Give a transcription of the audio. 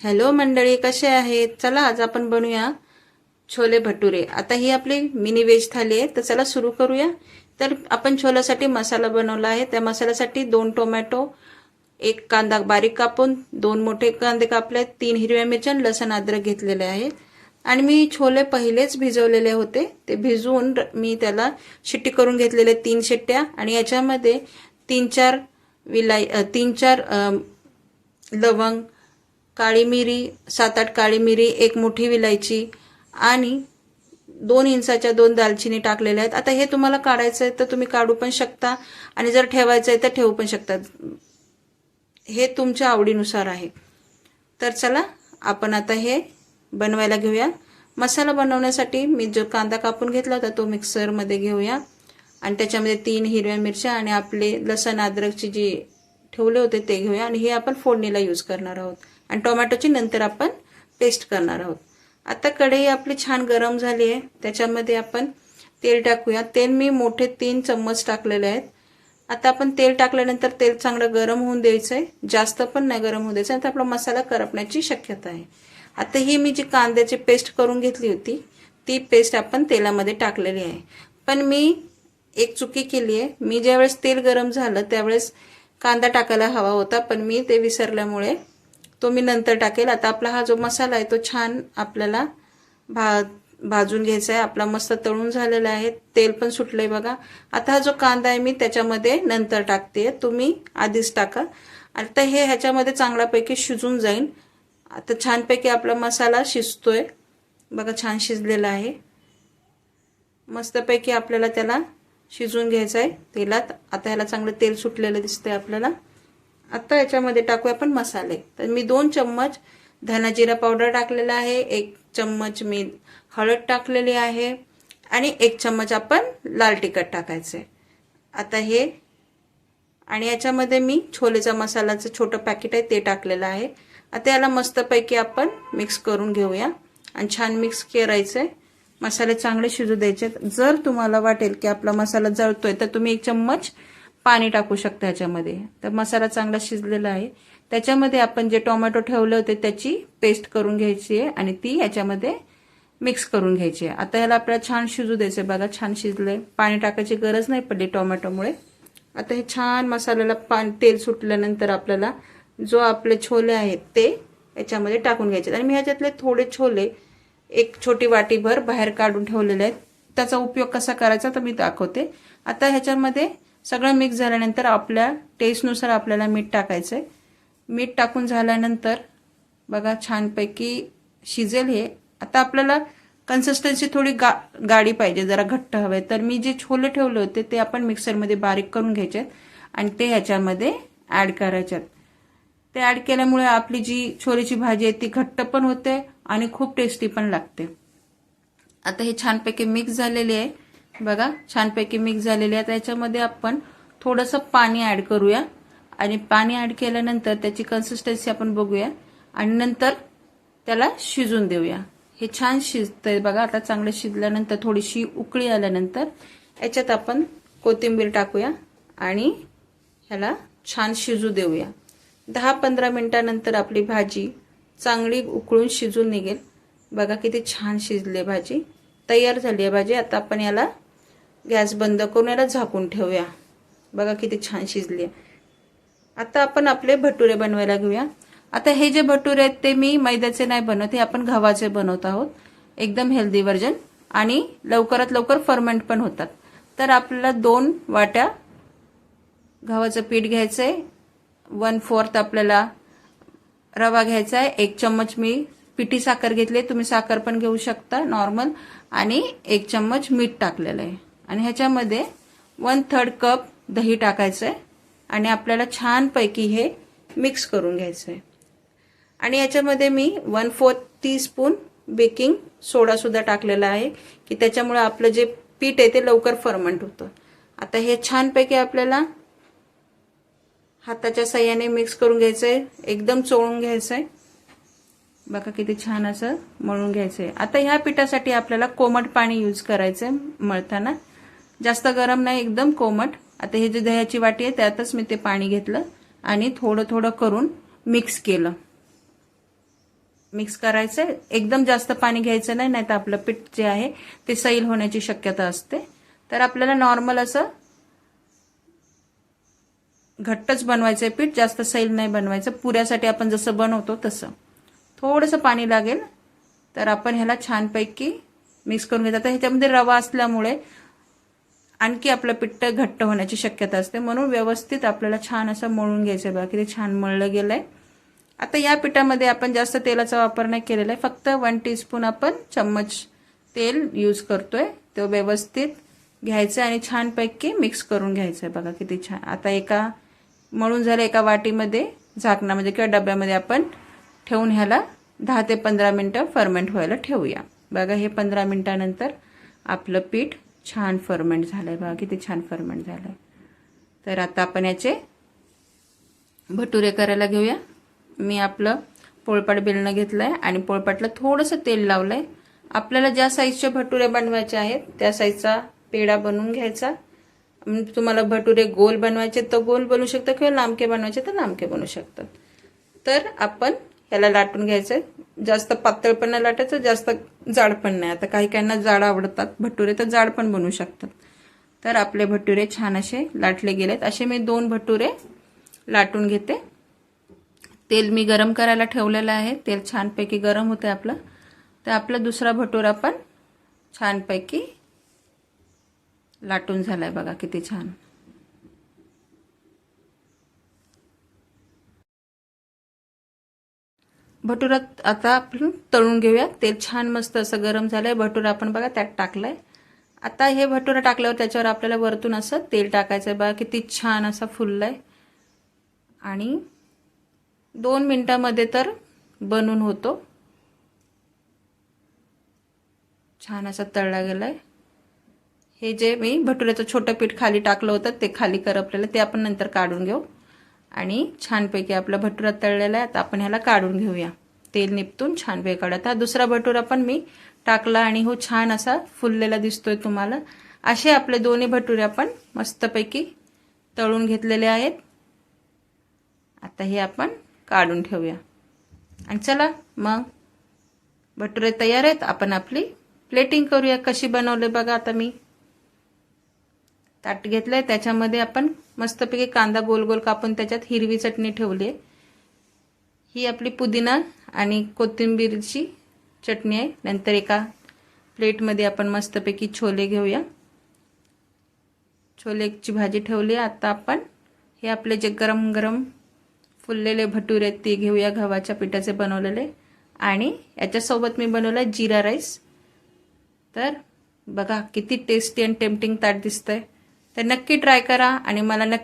Hello मंडळी कसे आहेत? चला आज आपण बनवूया छोले भटुरे. आता ही आपली मिनी व्हेज थाली आहे तर चला सुरू करूया. तर आपण छोल्यासाठी मसाला बनवला आहे. त्या मसाल्यासाठी दोन टोमॅटो एक कांदा बारीक कापून दोन मोठे कांदे कापले तीन हिरव्या मिरच्या लसण अद्रक घेतलेले आहे. आणि मी छोले पहिलेच भिजवलेले होते. ते भिजवून मी त्याला शिट्टी करून घेतलेले तीन शिट्ट्या आणि याच्यामध्ये तीन चार विलाई तीन चार लवंग काळी मिरी सात आठ काळी मिरी एक मोठी विलायची आणि दोन इंचाच्या दोन दालचिनी टाकलेल्या आहेत. आता हे तुम्हाला काढायचं आहे तर तुम्ही काढू पण शकता आणि जर ठेवायचं आहे तर ठेवू पण शकता. हे तुमच्या आवडीनुसार आहे. तर चला आपण आता हे बनवायला घेऊया. मसाला बनवण्यासाठी मी जो कांदा कापून घेतला होता तो मिक्सरमध्ये घेऊया. आणि त्याच्यामध्ये तीन हिरव्या मिरच्या आणि आपले लसण अद्रकची जी ठेवले होते ते घेऊया आणि हे आपण फोडणीला यूज करणार आहोत. आणि टोमॅटोची नंतर आपण पेस्ट करणार आहोत. आता कढई आपली छान गरम झाली आहे. त्याच्यामध्ये आपण तेल टाकूया. तेल मी मोठे तीन चम्मच टाकलेले आहेत. आता आपण तेल टाकल्यानंतर तेल चांगलं गरम होऊन द्यायचं आहे जास्त पण नाही गरम होऊ द्यायचं. तर आपला मसाला करपण्याची शक्यता आहे. आता ही मी जी कांद्याची पेस्ट करून घेतली होती ती पेस्ट आपण तेलामध्ये टाकलेली आहे. पण मी एक चुकी केली आहे. मी ज्यावेळेस तेल गरम झालं त्यावेळेस कांदा टाकायला हवा होता. पण मी ते विसरल्यामुळे तो मी नंतर टाकेल. आता आपला हा जो मसाला आहे तो छान आपल्याला भा भाजून घ्यायचा आहे. आपला मस्त तळून झालेला आहे. तेल पण सुटलंय बघा. आता हा जो कांदा आहे मी त्याच्यामध्ये नंतर टाकते. तुम्ही आधीच टाका. आता हे ह्याच्यामध्ये चांगल्यापैकी शिजून जाईल. आता छानपैकी आपला मसाला शिजतोय. बघा छान शिजलेला आहे. मस्तपैकी आपल्याला त्याला शिजवून घ्यायचं आहे तेलात. आता ह्याला चांगलं तेल सुटलेलं दिसतंय आपल्याला. आता याच्यामध्ये टाकूया आपण मसाले. तर मी दोन चम्मच धनाजिरा पावडर टाकलेला आहे एक चम्मच मी हळद टाकलेली आहे आणि एक चम्मच आपण लाल तिखट टाकायचं. आता हे आणि याच्यामध्ये मी छोलेचा मसाल्याचं छोटं पॅकेट आहे ते टाकलेलं आहे. आता याला मस्तपैकी आपण मिक्स करून घेऊया आणि छान मिक्स करायचं मसाले चांगले शिजू द्यायचे जर तुम्हाला वाटेल की आपला मसाला जळतोय तर तुम्ही एक चम्मच पाणी टाकू शकता ह्याच्यामध्ये. तर मसाला चांगला शिजलेला आहे. त्याच्यामध्ये आपण जे टोमॅटो ठेवले होते त्याची पेस्ट करून घ्यायची आहे आणि ती याच्यामध्ये मिक्स करून घ्यायची आहे. आता याला आपल्याला छान शिजू द्यायचं बघा छान शिजलंय. पाणी टाकायची गरज नाही पडली टोमॅटोमुळे. आता हे छान मसाल्याला पान तेल सुटल्यानंतर आपल्याला जो आपले छोले आहेत ते याच्यामध्ये टाकून घ्यायचे आणि मी ह्याच्यातले थोडे छोले एक छोटी वाटीभर बाहेर काढून ठेवलेले आहेत. त्याचा उपयोग कसा करायचा तर मी दाखवते. आता ह्याच्यामध्ये सगळं मिक्स झाल्यानंतर आपल्या टेस्टनुसार आपल्याला मीठ टाकायचं आहे मीठ टाकून झाल्यानंतर बघा छानपैकी शिजेल हे. आता आपल्याला कन्सिस्टन्सी थोडी गा गाडी पाहिजे जरा घट्ट हवे. तर मी जे छोले ठेवले होते ते आपण मिक्सरमध्ये बारीक करून घ्यायचे. आहेत आणि ते ह्याच्यामध्ये ॲड करायच्यात ते ॲड केल्यामुळे आपली जी छोलेची भाजी आहे ती घट्ट पण होते आणि खूप टेस्टी पण लागते. आता हे छानपैकी मिक्स झालेली आहे. बघा छानपैकी मिक्स झालेले आहे. त्याच्यामध्ये याच्यामध्ये आपण थोडंसं पाणी ॲड करूया. आणि पाणी ॲड केल्यानंतर त्याची कन्सिस्टन्सी आपण बघूया. आणि नंतर त्याला शिजून देऊया. हे छान शिजतंय बघा. आता चांगलं शिजल्यानंतर थोडीशी उकळी आल्यानंतर याच्यात आपण कोथिंबीर टाकूया आणि ह्याला छान शिजू देऊया. दहा पंधरा मिनटानंतर आपली भाजी चांगली उकळून शिजून निघेल. बघा किती छान शिजली भाजी. तयार झाली आहे भाजी. आता आपण याला गॅस बंद करून याला झाकून ठेवूया. बघा किती छान शिजली आहे. आता आपण आपले भटुरे बनवायला घेऊया. आता हे जे भटुरे आहेत ते मी मैद्याचे नाही बनवत हे आपण गव्हाचे बनवत आहोत. एकदम हेल्दी व्हर्जन आणि लवकरात लवकर फर्मेंट पण होतात. तर आपल्याला दोन वाट्या गव्हाचं पीठ घ्यायचं आहे वन फोर्थ आपल्याला रवा घ्यायचा आहे एक चम्मच मी पिठी साखर घेतली तुम्ही साखर पण घेऊ शकता नॉर्मल आणि एक चम्मच मीठ टाकलेलं आहे. आणि ह्याच्यामध्ये वन थर्ड कप दही टाकायचं आहे आणि आपल्याला छानपैकी हे मिक्स करून घ्यायचं आहे आणि याच्यामध्ये मी वन फोर्थ टीस्पून बेकिंग सोडासुद्धा टाकलेला आहे की त्याच्यामुळे आपलं जे पीठ आहे ते लवकर फर्मंट होतं. आता हे छानपैकी आपल्याला हाताच्या सहाय्याने मिक्स करून घ्यायचं आहे एकदम चोळून घ्यायचं आहे बघा किती छान असं मळून घ्यायचं आहे आता ह्या पिठासाठी आपल्याला कोमट पाणी यूज करायचं आहे मळताना. जास्त गरम नाही एकदम कोमट. आता हे जे दह्याची वाटी आहे त्यातच मी ते पाणी घेतलं आणि थोडं थोडं करून मिक्स केलं. मिक्स करायचं आहे एकदम जास्त पाणी घ्यायचं नाही नाही तर आपलं पीठ जे आहे ते सैल होण्याची शक्यता असते. तर आपल्याला नॉर्मल असं घट्टच बनवायचं आहे पीठ जास्त सैल नाही बनवायचं. पुऱ्यासाठी आपण जसं बनवतो तसं. थोडंसं पाणी लागेल तर आपण ह्याला छानपैकी मिक्स करून घेतात ह्याच्यामध्ये रवा असल्यामुळे आणखी आपलं पिठ्ठ घट्ट होण्याची शक्यता असते. म्हणून व्यवस्थित आपल्याला छान असं मळून घ्यायचं आहे बघा किती छान मळलं गेलं आहे आता या पिठामध्ये आपण जास्त तेलाचा वापर नाही केलेला आहे. फक्त वन टीस्पून आपण चम्मच तेल यूज करतोय. तो व्यवस्थित घ्यायचं आणि छानपैकी मिक्स करून घ्यायचं आहे बघा किती छान. आता एका मळून झालं एका वाटीमध्ये झाकणामध्ये म्हणजे किंवा डब्यामध्ये आपण ठेवून ह्याला दहा ते पंधरा मिनटं फर्मेंट व्हायला ठेवूया. बघा हे पंधरा मिनटानंतर आपलं पीठ छान फर्मेंट झालं आहे बघा किती छान फर्मेंट झालं आहे तर आता आपण याचे भटुरे करायला घेऊया. मी आपलं पोळपाट बेलणं घेतलं आहे आणि पोळपाटला थोडंसं तेल लावलं आहे आपल्याला ज्या साईजचे भटुरे बनवायचे आहेत त्या साईजचा पेढा बनवून घ्यायचा. म्हणजे तुम्हाला भटुरे गोल बनवायचे तर गोल बनवू शकता किंवा लांबके बनवायचे तर लांबके बनवू शकतात. तर आपण ह्याला लाटून घ्यायचं जास्त पातळ पण नाही लाटायचं जास्त जाड पण नाही. आता काही काहींना जाड आवडतात. भटुरे तर जाड पण बनवू शकतात. तर आपले भटुरे छान असे लाटले गेलेत. असे मी दोन भटुरे लाटून घेते. तेल मी गरम करायला ठेवलेलं आहे. तेल छानपैकी गरम होते आपलं. तर आपला दुसरा भटुरा पण छानपैकी लाटून झाला आहे बघा किती छान. भटुरात आता आपण तळून घेऊया. तेल छान मस्त असं गरम झालंय. भटुरा आपण बघा त्यात टाकलाय. आता हे भटुरा टाकल्यावर त्याच्यावर आपल्याला वरतून असं तेल टाकायचं बघा किती छान असा फुललाय. आणि दोन मिनिटामध्ये तर बनून होतो. छान असा तळला गेलाय. हे जे मी भटुऱ्याचं छोटं पीठ खाली टाकलं होतं ते खाली करपलेलं ते आपण नंतर काढून घेऊ. आणि छानपैकी आपला भटुरा तळलेला आहे. आता आपण ह्याला काढून घेऊया. तेल निपटून छानपैकी काढत हा दुसरा भटुरा पण मी टाकला आणि हो छान असा फुललेला दिसतोय तुम्हाला. असे आपले दोन्ही भटुरे आपण मस्तपैकी तळून घेतलेले आहेत. आता हे आपण काढून ठेवूया. आणि चला मग भटुरे तयार आहेत. आपण आपली प्लेटिंग करूया. कशी बनवले बघा आता मी. ताट घेतलंय. त्याच्यामध्ये आपण मस्तपैकी कांदा गोल गोल कापून त्याच्यात हिरवी चटणी ठेवली आहे. ही आपली पुदिना आणि कोथिंबीरची चटणी आहे. नंतर एका प्लेटमध्ये आपण मस्तपैकी छोले घेऊया. छोलेची भाजी ठेवली आहे. आता आपण हे आपले जे गरम गरम फुललेले भटुरे आहेत ते घेऊया गव्हाच्या पिठाचे बनवलेले. आणि याच्यासोबत मी बनवलं जिरा राईस. तर बघा किती टेस्टी आणि टेम्पटिंग ताट दिसतंय. तर नक्की ट्राय करा आणि मला नक्की